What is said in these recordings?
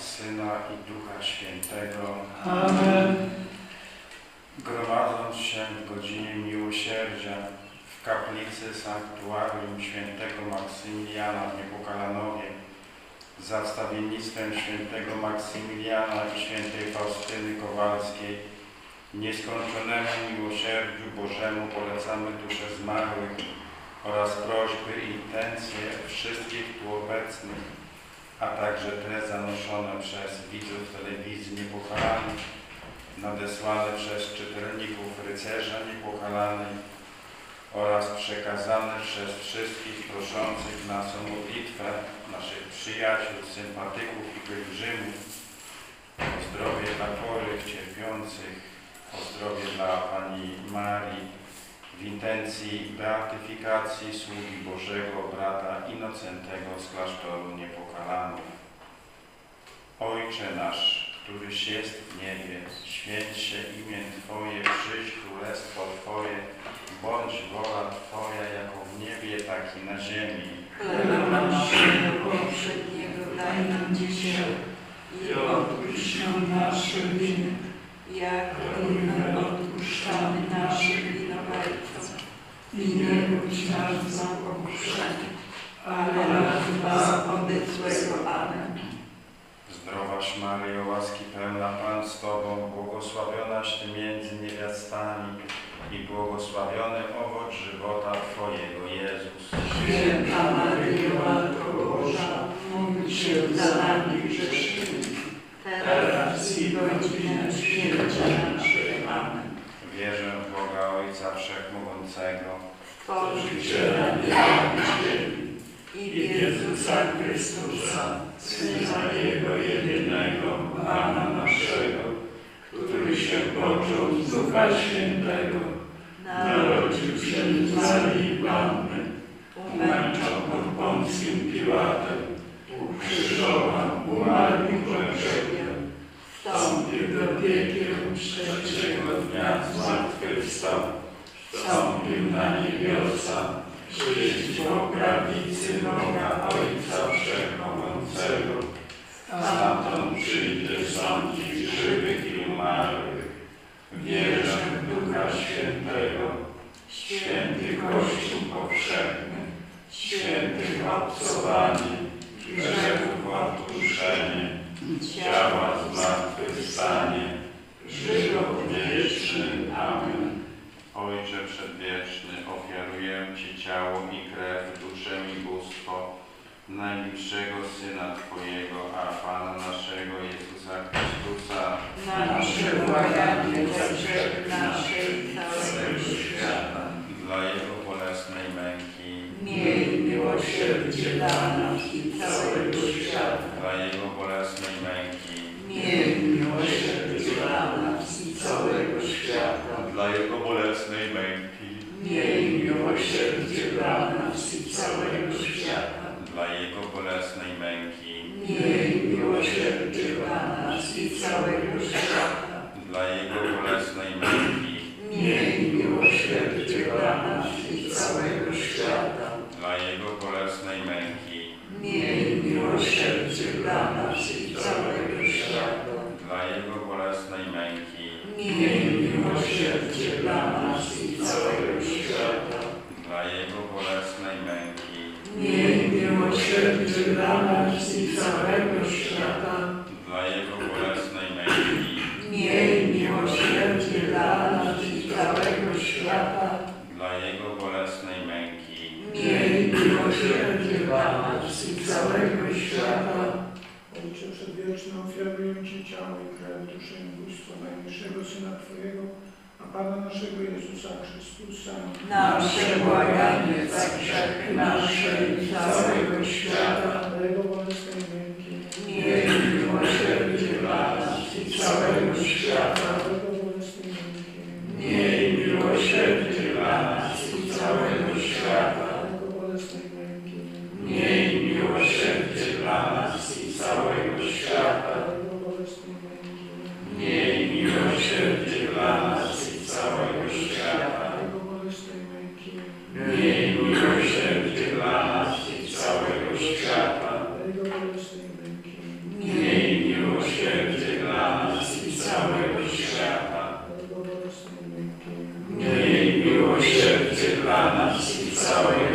Syna i Ducha Świętego. Amen. Gromadząc się w godzinie miłosierdzia w kaplicy sanktuarium świętego Maksymiliana w Niepokalanowie za wstawiennictwem świętego Maksymiliana i świętej Faustyny Kowalskiej nieskończonemu miłosierdziu Bożemu polecamy dusze zmarłych oraz prośby i intencje wszystkich tu obecnych, a także te zanoszone przez widzów telewizji Niepokalanych nadesłane przez czytelników Rycerza Niepokalanej oraz przekazane przez wszystkich proszących nas o modlitwę, naszych przyjaciół, sympatyków i pielgrzymów, o zdrowie dla chorych, cierpiących, o zdrowie dla Pani Marii, w intencji beatyfikacji sługi Bożego brata Inocentego z klasztoru Niepokalanów. Ojcze nasz, któryś jest w niebie, święć się imię Twoje, przyjdź królestwo Twoje, bądź wola Twoja jako w niebie, tak i na ziemi. Chleba naszego powszedniego daj nam dzisiaj i odpuść nam nasze winy, jako I nie budź nas za pokuszenie, ale nas zbaw ode złego. Amen. Zdrowaś Maryjo, łaski pełna Pan z Tobą, błogosławionaś Ty między niewiastami i błogosławiony owoc żywota Twojego, Jezus. Święta Maryjo, Matko Boża, módl się za nami grzesznymi, teraz i w godzinę śmierci naszej. Amen. Wierzę w Boga Ojca Wszechmogącego, Stworzyciela nieba i ziemi i Jezusa Chrystusa, Syna Jego jedynego, Pana naszego, który się począł z Ducha Świętego, narodził się z Marii Panny, umęczał pod Pąckim Piłatem, ukrzyżował, umarł i pogrzebia, wstąpił do piekieł, trzeciego dnia zmartwychwstał, wstąpił na niebiosa, przyjść po prawicy Boga Ojca Wszechmogącego. Stamtąd przyjdzie sądzić żywych i umarłych. Wierzę w Ducha Świętego, święty Kościół powszechny, świętych obcowanie, grzechów odpuszczenie, Ojcze Przedwieczny, ofiaruję Ci ciało i krew, duszę i bóstwo najmilszego Syna Twojego, a Pana naszego Jezusa Chrystusa, nasze błaganie za grzech nasze i całego świata. dla Jego bolesnej męki, Miej miłosierdzie dla nas i całego świata. dla Jego bolesnej męki, Miej miłosierdzie dla nas i całego świata. dla Jego bolesnej męki, Miej miłosierdzie dla nas i całego świata. dla Jego bolesnej męki, Miej miłosierdzie dla nas i całego świata. dla Jego bolesnej męki, Miej miłosierdzie dla nas i całego świata. dla Jego bolesnej męki, Miej miłosierdzie dla nas i całego świata. dla Jego bolesnej męki, Miej miłosierdzie dla nas i całego świata. dla Jego bolesnej męki, Miej miłosierdzie dla nas i całego świata. dla Jego bolesnej męki, Miej miłosierdzie dla nas i całego świata. dla Jego bolesnej męki, Miej miłosierdzie dla nas i całego świata. Ojcze Przedwieczny, ofiaruję Ci ciało i krew, duszę i bóstwo najmilszego Syna Twojego, a Pana naszego Jezusa Chrystusa, Nasze błaganie za grzechy nasze i całego świata. Jego bolesnej męki, Miej miłosierdzie dla nas i całego świata. Sorry.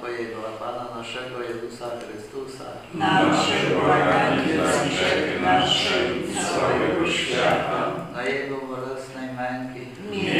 Twojego, a Pana naszego Jezusa Chrystusa, Nasze błaganie za grzechy nasze i całego świata. na Jego bolesnej męki, Miej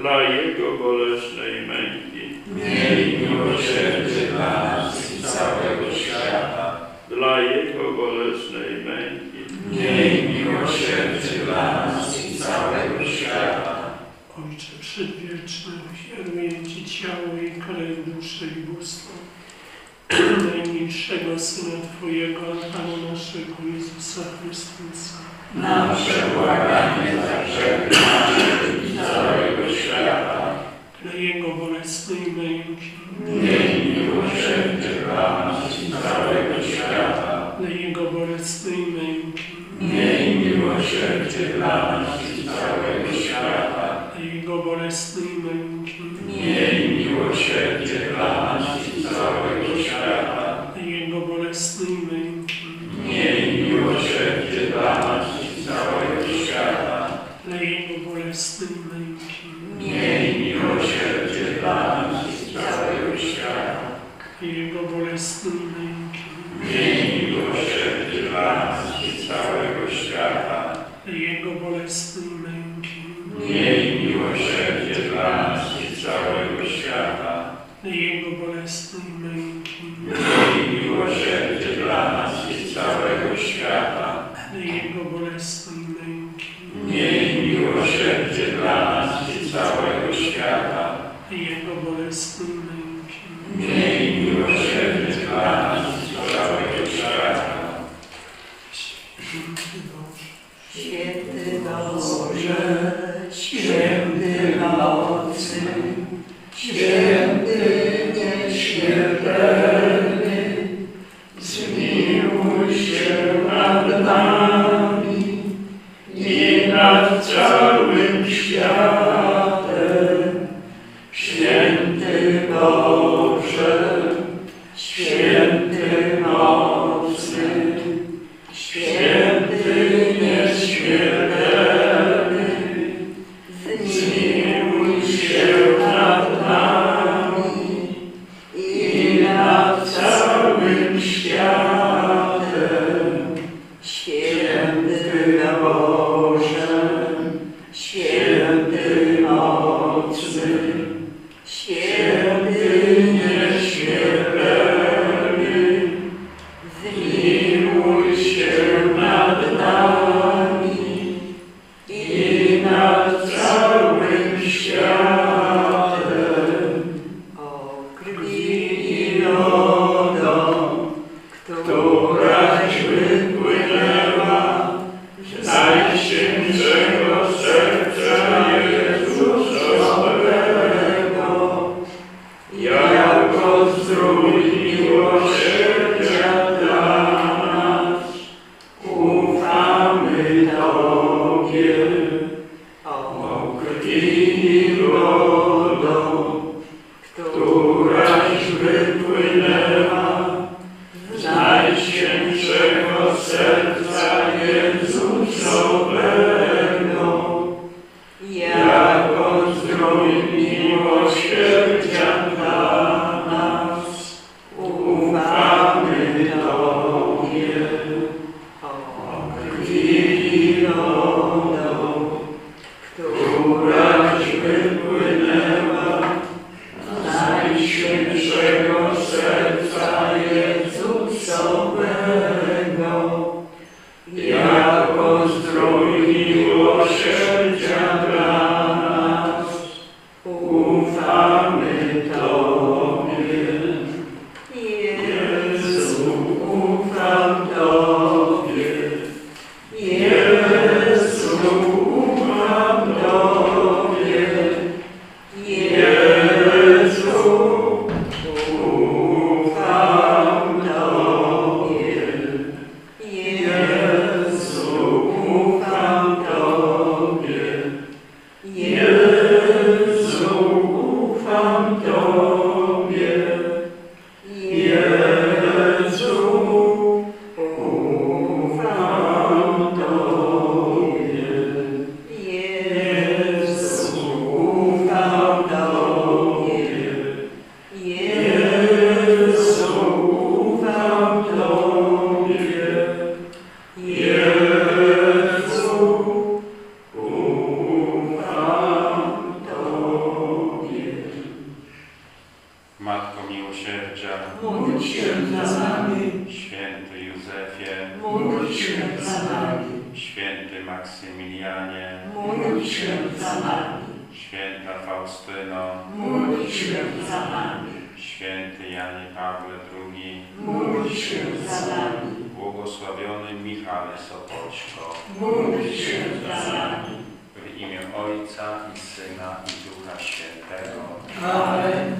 Dla Jego bolesnej męki, Miej miłosierdzie dla nas i całego świata. dla Jego bolesnej męki, Miej miłosierdzie dla nas i całego świata. Ojcze Przedwieczny, ofiaruję Ci ciało i krew, duszę i bóstwo. Najmilszego Syna Twojego, a Pana naszego Jezusa Chrystusa, Nasze błaganie za grzechy dla Jego bolesnej męki, Miej miłosierdzie dla nas i całego świata. Jego bolesnej męki, miłosierdzie dla nas i całego świata. dla Jego bolesnej męki. Miej miłosierdzie dla nas i całego świata. Święty Boże, Święty Boże, święty mocny, święty nieśmiertelny, zmiłuj się nad nami i nad całym Yeah. to raźny. Święta Faustyno, módl się za nami. Święty Janie Pawle II, módl się za nami. Błogosławiony Michale Sopoćko, módl się za nami. W imię Ojca i Syna i Ducha Świętego. Amen.